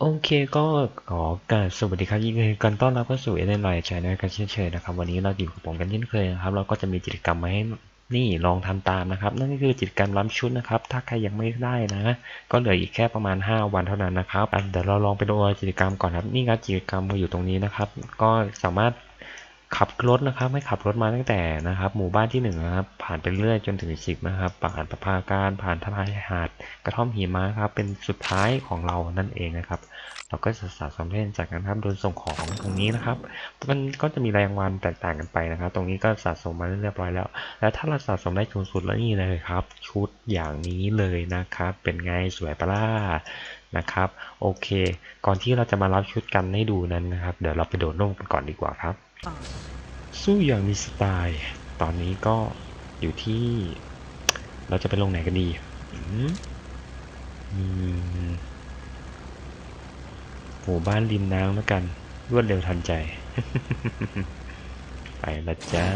โอเคก็ขอการสวัสดีครับยินดีกันต้อนรับเข้าสู่เอเดนไลน์ชแนลกันเช่นเคยนะครับ วันนี้เราอยู่กับผมกันเช่นเคยนะครับ เราก็จะมีกิจกรรมมาให้นี่ลองทำตามนะครับ นั่นก็คือกิจกรรมล้ำชุดนะครับ ถ้าใครยังไม่ได้นะ ก็เหลืออีกแค่ประมาณ 5 วันเท่านั้นนะครับอ่เดี๋ยวเราลองไปดูกิจกรรมก่อนครับ นี่ครับกิจกรรมมาอยู่ตรงนี้นะครับ ก็สามารถ ขับรถนะครับ ให้ขับรถมาตั้งแต่นะครับ หมู่บ้านที่หนึ่งนะครับ ผ่านไปเรื่อยจนถึงสิบนะครับ ผ่านประภาการผ่านทลายหาดกระท่อมหิมะครับ เป็นสุดท้ายของเรานั่นเองนะครับ เราก็จะสะสมเล่นจากนั้นครับโดยส่งของตรงนี้นะครับ มันก็จะมีรางวัลแตกต่างกันไปนะครับ ตรงนี้ก็สะสมมาเรียบร้อยแล้ว แล้วถ้าเราสะสมได้สูงสุดแล้วนี่เลยครับ ชุดอย่างนี้เลยนะครับ เป็นไงสวยปะล่านะครับ โอเค ก่อนที่เราจะมารับชุดกันให้ดูนั้นนะครับ เดี๋ยวเราไปโดดร่มกันก่อนดีกว่าครับ สู้อย่างมีสไตล์ ตอนนี้ก็อยู่ที่ เราจะไปลงไหนกันดีอืมอืมหมู่บ้านริมน้ำแล้วกัน รวดเร็วทันใจ ไปละจ้า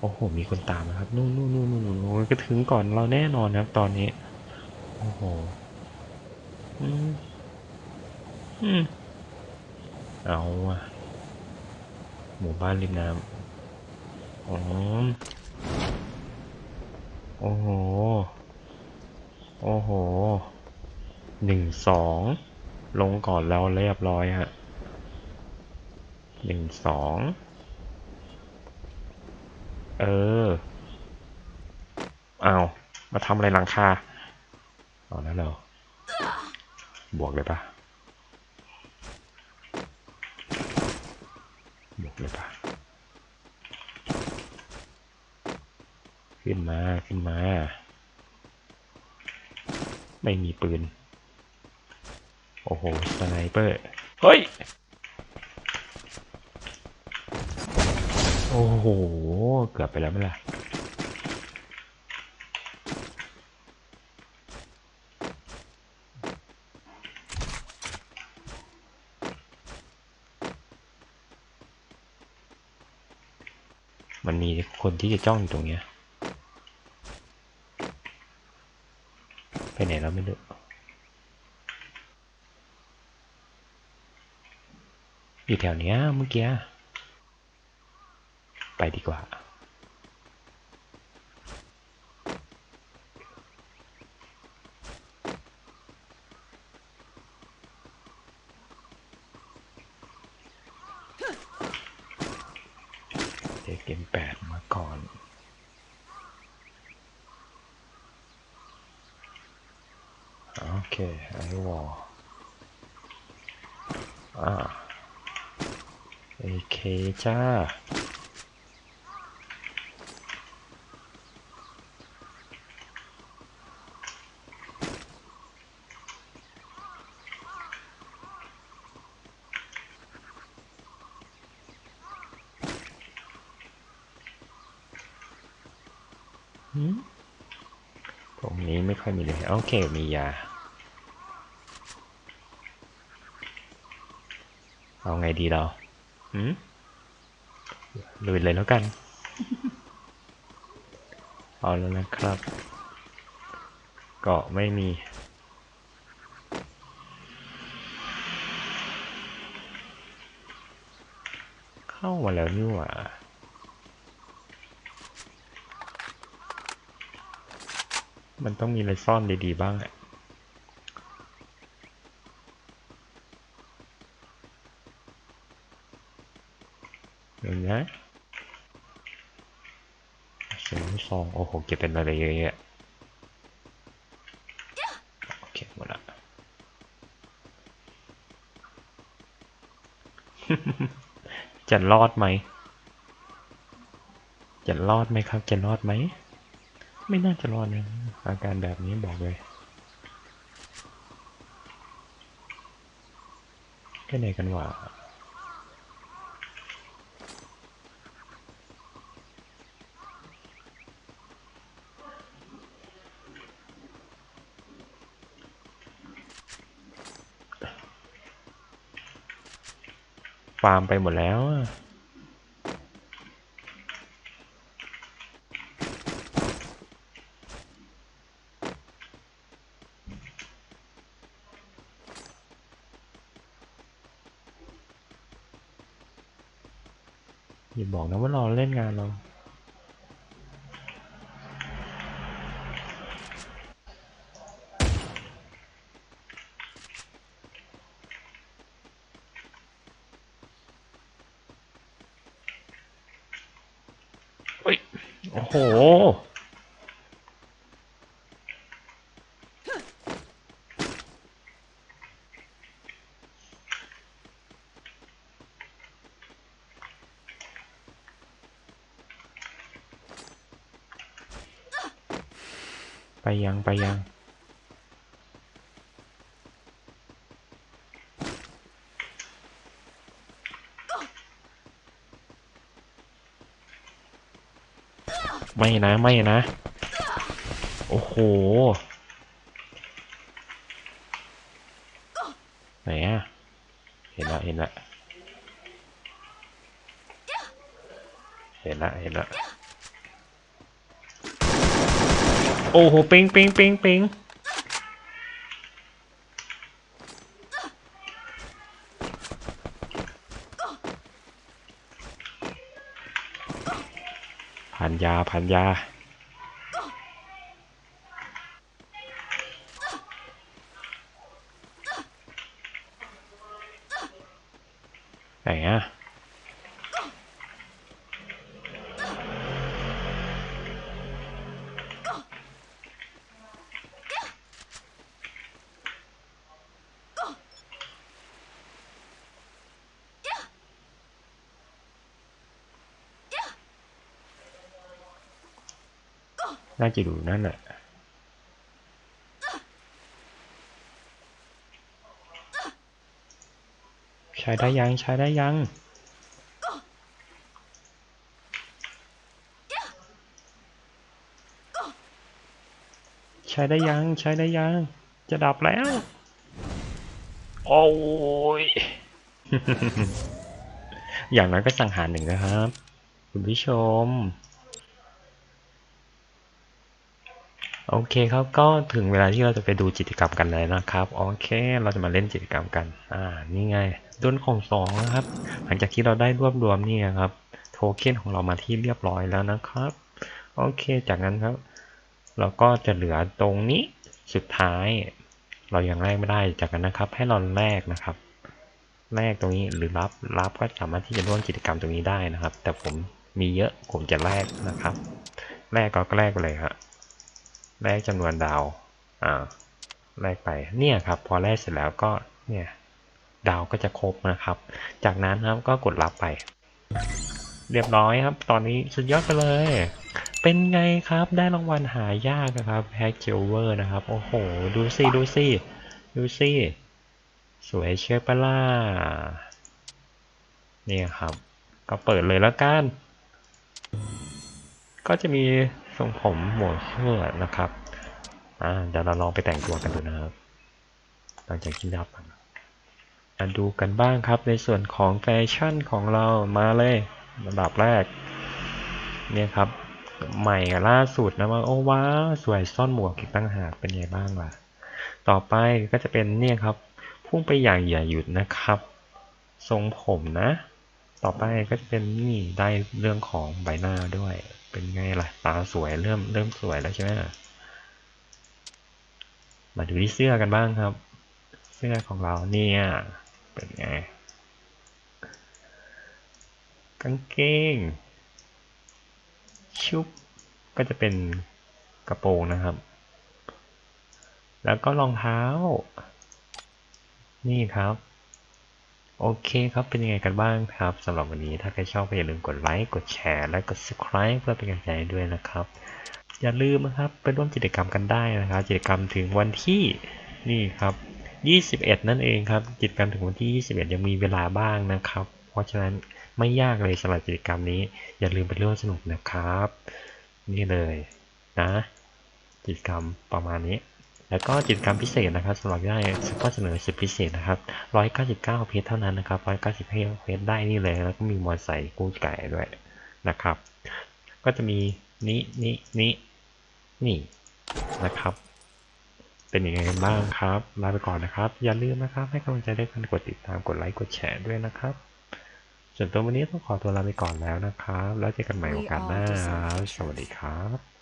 โอ้โห มีคนตามนะครับ นู่นนู่นนู่นนู่นนู่นก็ถึงก่อนเราแน่นอนนะครับตอนนี้ โอ้โห อืม อืม เอาอะ หมู่บ้านริมน้ำอ๋อโอ้โห โอ้โห หนึ่งสอง ลงก่อนแล้วเรียบร้อยฮะ หนึ่งสอง เออ เอามาทำอะไรหลังคาเอาแล้วเราบวกเลยปะ บวกเลยปะขึ้นมาขึ้นมา ไม่มีปืน โอ้โห สไนเปอร์ เฮ้ย โอ้โห เกือบไปแล้วไม่ล่ะ มันมีคนที่จะจ้องอยู่ตรงเนี้ย ไปไหนแล้วไม่รู้อยู่แถวเนี้ยเมื่อกี้ ไปดีกว่า เด็กเกม แปดมาก่อน โอเคไอวอลอ่าเอเคจ้า ตรงนี้ไม่ค่อยมีเลย โอเค มียา เอาไงดีเราหืมลุยเลยแล้วกัน เอาแล้วนะครับ เกาะไม่มีเข้ามาแล้วนี่หว่า มันต้องมีอะไรซ่อนดีๆบ้างแหละเดี๋ยวนะสียงซอง โอ้โห เก็บเป็นอะไรเยอะแยะโอเคหมดละจะรอดไหม จะรอดไหมครับ จะรอดไหม ไม่น่าจะรอดนะอาการแบบนี้บอกเลยแค่ไหนกันวะฟาร์มไปหมดแล้วอะ อย่า บอกนะว่าเราเล่นงานเรา เฮ้ย โอ้โห ไปยังไปยัง ไม่นะ ไม่นะ โอ้โห ไหนอะเห็นละเห็นละเห็นละเห็นละโอ้โหปิงปิงปิงปิงพันยาพันยาไหนอะ น่าจะดูนั่นแหละใช้ได้ยังใช้ได้ยังใช้ได้ยังใช้ได้ยัง จะดับแล้ว โอ้ย อย่างน้อยก็สังหารหนึ่งนะครับ คุณผู้ชม โอเคครับก็ถึงเวลาที่เราจะไปดูกิจกรรมกันเลยนะครับโอเค เราจะมาเล่นกิจกรรมกันอ่านี่ไงด้นของสองนะครับ หลังจากที่เราได้รวบรวมนี่ครับโทเค็นของเรามาที่เรียบร้อยแล้วนะครับโอเค จากนั้นครับ เราก็จะเหลือตรงนี้สุดท้าย เรายังแลกไม่ได้จากนั้นนะครับ ให้เราแลกนะครับแลกตรงนี้หรือรับรับก็สามารถที่จะร่วมกิจกรรมตรงนี้ได้นะครับ แต่ผมมีเยอะผมจะแลกนะครับแลกก็แลกไปเลยครับ แลกจำนวนดาวอ่าแลกไปเนี่ยครับพอแลกเสร็จแล้วก็เนี่ยดาวก็จะครบนะครับ จากนั้นครับก็กดรับไป เรียบร้อยครับ ตอนนี้สุดยอดไปเลย เป็นไงครับได้รางวัลหายากนะครับแพ็กเจลเวอร์นะครับ โอ้โห ดูสิดูสิดูสิสวยเชียวปล่านี่ครับ ก็เปิดเลยแล้วกัน ก็จะมี ทรงผมหมวกเสื้อนะครับอ่าเดี๋ยวเราลองไปแต่งตัวกันดูนะครับ หลังจากที่ดับมาดูกันบ้างครับในส่วนของแฟชั่นของเรามาเลยระดับแรก เนี่ยครับ ใหม่ล่าสุดนะว่าโอ้ว้าสวยซ่อนหมวกอีกตั้งหากเป็นไงบ้างล่ะ ต่อไปก็จะเป็นเนี่ยครับ พุ่งไปอย่างอย่าหยุดนะครับ ทรงผมนะ ต่อไปก็จะเป็นนี่ได้เรื่องของใบหน้าด้วย เป็นไงล่ะตาสวยเริ่มเริ่มสวยแล้วใช่ไหมมาดูที่เสื้อกันบ้างครับ เสื้อของเราเนี่ยเป็นไงกางเกง ชุบก็จะเป็นกระโปรงนะครับ แล้วก็รองเท้า นี่ครับ โอเคครับ เป็นยังไงกันบ้างครับสำหรับวันนี้ถ้าใครชอบก็อย่าลืมกดไลค์ กดแชร์ และกด subscribe เพื่อเป็นกำลังใจด้วยนะครับ อย่าลืมนะครับไปร่วมกิจกรรมกันได้นะครับ กิจกรรมถึงวันที่นี่ครับ 21 นั่นเองครับ กิจกรรมถึงวันที่ 21 ยังมีเวลาบ้างนะครับ เพราะฉะนั้นไม่ยากเลยสำหรับกิจกรรมนี้ อย่าลืมไปร่วมสนุกนะครับ นี่เลยนะ กิจกรรมประมาณนี้ แล้วก็กิจกรรมพิเศษนะครับสำหรับได้ข้อเสนอสุดพิเศษนะครับ199 เพชรเท่านั้นนะครับ190เพชรได้นี่เลยแล้วก็มีมอไซค์กู้ไก่ด้วยนะครับ ก็จะมีนี้นี้นี้นี่นะครับ เป็นยังไงกันบ้างครับลาไปก่อนนะครับ อย่าลืมนะครับ ให้กำลังใจด้วยการกดติดตามกดไลค์กดแชร์ด้วยนะครับ ส่วนตัววันนี้ต้องขอตัวลาไปก่อนแล้วนะครับ แล้วเจอกันใหม่โอกาสหน้า สวัสดีครับ